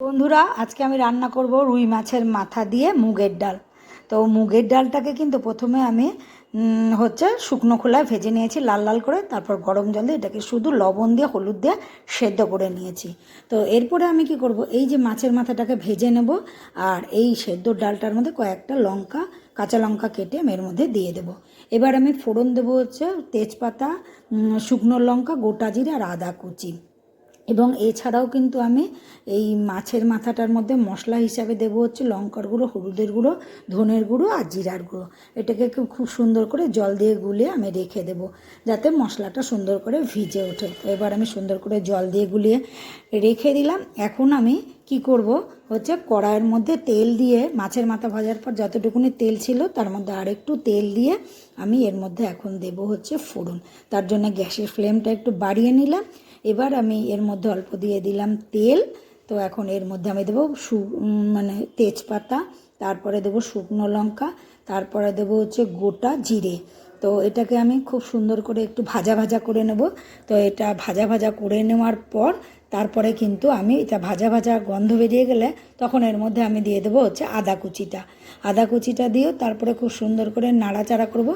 বন্ধুরা, আজকে আমি রান্না করব রুই মাছের মাথা দিয়ে মুগের ডাল। তো মুগের ডালটাকে কিন্তু প্রথমে আমি হচ্ছে শুকনো খোলায় ভেজে নিয়েছি, লাল লাল করে। তারপর গরম জল দিয়ে এটাকে শুধু লবণ দিয়ে, হলুদ দিয়ে সেদ্ধ করে নিয়েছি। তো এরপরে আমি কি করব? এই যে মাছের মাথাটাকে ভেজে নেব, আর এই সেদ্ধ ডালটার মধ্যে কয়েকটা লঙ্কা, কাঁচা লঙ্কা কেটে আমি এর মধ্যে দিয়ে দেবো। এবার আমি ফোড়ন দেবো হচ্ছে তেজপাতা শুকনো লঙ্কা, গোটা জিরে আর আদা কুচি। এবং এছাড়াও কিন্তু আমি এই মাছের মাথাটার মধ্যে মশলা হিসাবে দেবো হচ্ছে লঙ্কার গুঁড়ো, হলুদের গুঁড়ো, ধনের গুঁড়ো আর জিরার গুঁড়ো। এটাকে খুব সুন্দর করে জল দিয়ে গুলিয়ে আমি রেখে দেবো, যাতে মশলাটা সুন্দর করে ভিজে ওঠে। তো এবার আমি সুন্দর করে জল দিয়ে গুলিয়ে রেখে দিলাম। এখন আমি কি করব? হচ্ছে কড়াইয়ের মধ্যে তেল দিয়ে মাছের মাথা ভাজার পর যতটুকুনি তেল ছিল তার মধ্যে আরেকটু তেল দিয়ে আমি এর মধ্যে এখন দেব হচ্ছে ফোড়ন। তার জন্য গ্যাসের ফ্লেমটা একটু বাড়িয়ে নিলাম। এবার আমি এর মধ্যে অল্প দিয়ে দিলাম তেল। তো এখন এর মধ্যে আমি দেবো সু মানে তেজপাতা, তারপরে দেবো শুকনো লঙ্কা, তারপরে দেবো হচ্ছে গোটা জিরে। তো এটাকে আমি খুব সুন্দর করে একটু ভাজা ভাজা করে নেব। তো এটা ভাজা ভাজা করে নেওয়ার পর তারপরে কিন্তু আমি এটা ভাজা ভাজা গন্ধ বেরিয়ে গেলে তখন এর মধ্যে আমি দিয়ে দেবো হচ্ছে আদা কুচিটা। আদা কুচিটা দিয়েও তারপরে খুব সুন্দর করে নাড়াচাড়া করব।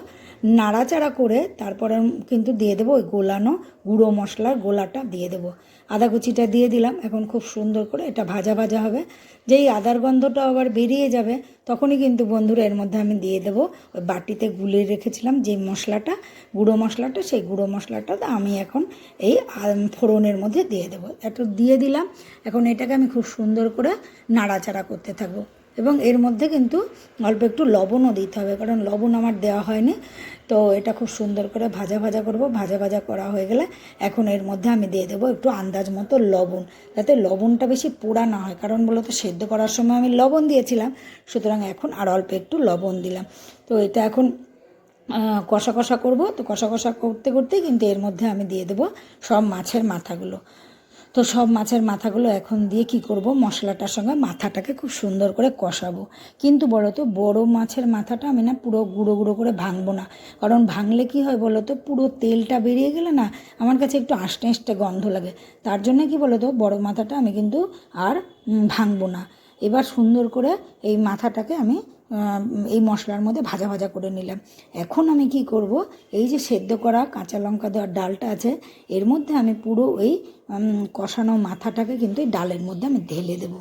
নাড়াচাড়া করে তারপরে কিন্তু দিয়ে দেবো ওই গোলানো গুঁড়ো মশলার গোলাটা দিয়ে দেবো। আদা কুচিটা দিয়ে দিলাম, এখন খুব সুন্দর করে এটা ভাজা ভাজা হবে। যেই আদার গন্ধটা আবার বেরিয়ে যাবে, তখনই কিন্তু বন্ধুরা এর মধ্যে আমি দিয়ে দেবো ওই বাটিতে গুলে রেখেছিলাম যে মশলাটা, গুঁড়ো মশলাটা, সেই গুঁড়ো মশলাটা আমি এখন এই ফোড়নের মধ্যে দিয়ে দেবো। একটু দিয়ে দিলাম, এখন এটাকে আমি খুব সুন্দর করে নাড়াচাড়া করতে থাকব। এবং এর মধ্যে কিন্তু অল্প একটু লবণও দিতে হবে, কারণ লবণ আমার দেওয়া হয়নি। তো এটা খুব সুন্দর করে ভাজা ভাজা করব, ভাজা ভাজা করা হয়ে গেলে এখন এর মধ্যে আমি দিয়ে দেবো একটু আন্দাজ মতো লবণ, যাতে লবণটা বেশি পোড়া না হয়। কারণ বলো তো সেদ্ধ করার সময় আমি লবণ দিয়েছিলাম, সুতরাং এখন আর অল্প একটু লবণ দিলাম। তো এটা এখন কষা কষা করব। তো কষা কষা করতে করতে কিন্তু এর মধ্যে আমি দিয়ে দেবো সব মাছের মাথাগুলো। তো সব মাছের মাথাগুলো এখন দিয়ে কি করব? মশলাটার সঙ্গে মাথাটাকে খুব সুন্দর করে কষাবো। কিন্তু বলো তো বড় মাছের মাথাটা আমি না পুরো গুঁড়ো গুঁড়ো করে ভাঙবো না। কারণ ভাঙলে কি হয় বলো তো পুরো তেলটা বেরিয়ে গেলে না আমার কাছে একটু আষ্টে আষ্টে গন্ধ লাগে। তার জন্য কি বলো তো বড় মাথাটা আমি কিন্তু আর ভাঙবো না। এবার সুন্দর করে এই মাথাটাকে আমি এই মশলার মধ্যে ভাজা ভাজা করে নিলাম। এখন আমি কি করব? এই যে সেদ্ধ করা কাঁচা লঙ্কা দেওয়ার ডালটা আছে, এর মধ্যে আমি পুরো ওই কষানো মাথাটাকে কিন্তু এই ডালের মধ্যে আমি ঢেলে দেবো।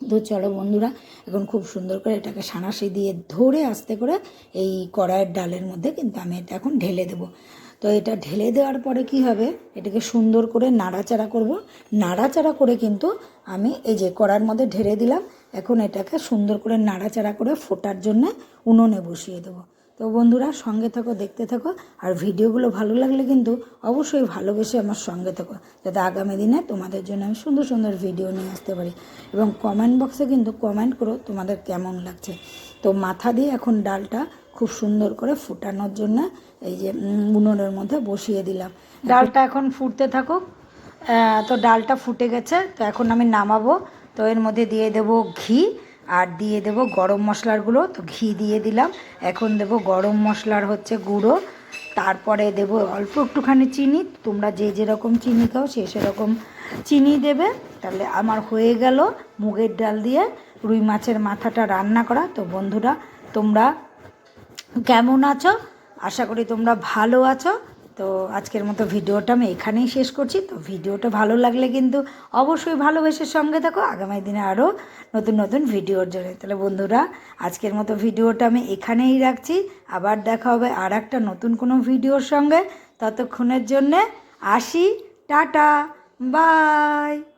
তো চলো বন্ধুরা, এখন খুব সুন্দর করে এটাকে সানাসি দিয়ে ধরে আস্তে করে এই কড়াইয়ের ডালের মধ্যে কিন্তু আমি এটা এখন ঢেলে দেবো। তো এটা ঢেলে দেওয়ার পরে কি হবে? এটাকে সুন্দর করে নাড়াচাড়া করব। নাড়াচাড়া করে কিন্তু আমি এই যে কড়ার মধ্যে ঢেলে দিলাম এখন এটাকে সুন্দর করে নাড়াচাড়া করে ফোটার জন্য উনুনে বসিয়ে দেবো। তো বন্ধুরা, সঙ্গে থাকো, দেখতে থাকো, আর ভিডিওগুলো ভালো লাগলে কিন্তু অবশ্যই ভালোবেসে আমার সঙ্গে থাকো, যাতে আগামী দিনে তোমাদের জন্য আমি সুন্দর সুন্দর ভিডিও নিয়ে আসতে পারি। এবং কমেন্ট বক্সে কিন্তু কমেন্ট করো তোমাদের কেমন লাগছে। তো মাথা দিয়ে এখন ডালটা খুব সুন্দর করে ফুটানোর জন্য এই যে উনুনের মধ্যে বসিয়ে দিলাম। ডালটা এখন ফুটতে থাকুক। তো ডালটা ফুটে গেছে, তো এখন আমি নামাবো। তো এর মধ্যে দিয়ে দেবো ঘি, আর দিয়ে দেব গরম মশলার গুঁড়ো। তো ঘি দিয়ে দিলাম। এখন দেব গরম মশলার হচ্ছে গুঁড়ো। তারপরে দেব অল্প একটুখানি চিনি। তোমরা যে যেরকম চিনি খাও সে সেরকম চিনি দেবে। তাহলে আমার হয়ে গেল মুগের ডাল দিয়ে রুই মাছের মাথাটা রান্না করা। তো বন্ধুরা, তোমরা কেমন আছো? আশা করি তোমরা ভালো আছো। তো আজকের মতো ভিডিওটা আমি এখানেই শেষ করছি। তো ভিডিওটা ভালো লাগলে কিন্তু অবশ্যই ভালোবেসে সঙ্গে থাকো। আগামী দিনে আরও নতুন নতুন ভিডিওর জন্য। তাহলে বন্ধুরা, আজকের মতো ভিডিওটা আমি এখানেই রাখছি। আবার দেখা হবে আর একটা নতুন কোনো ভিডিওর সঙ্গে। ততক্ষণের জন্যে আসি। টাটা। বাই।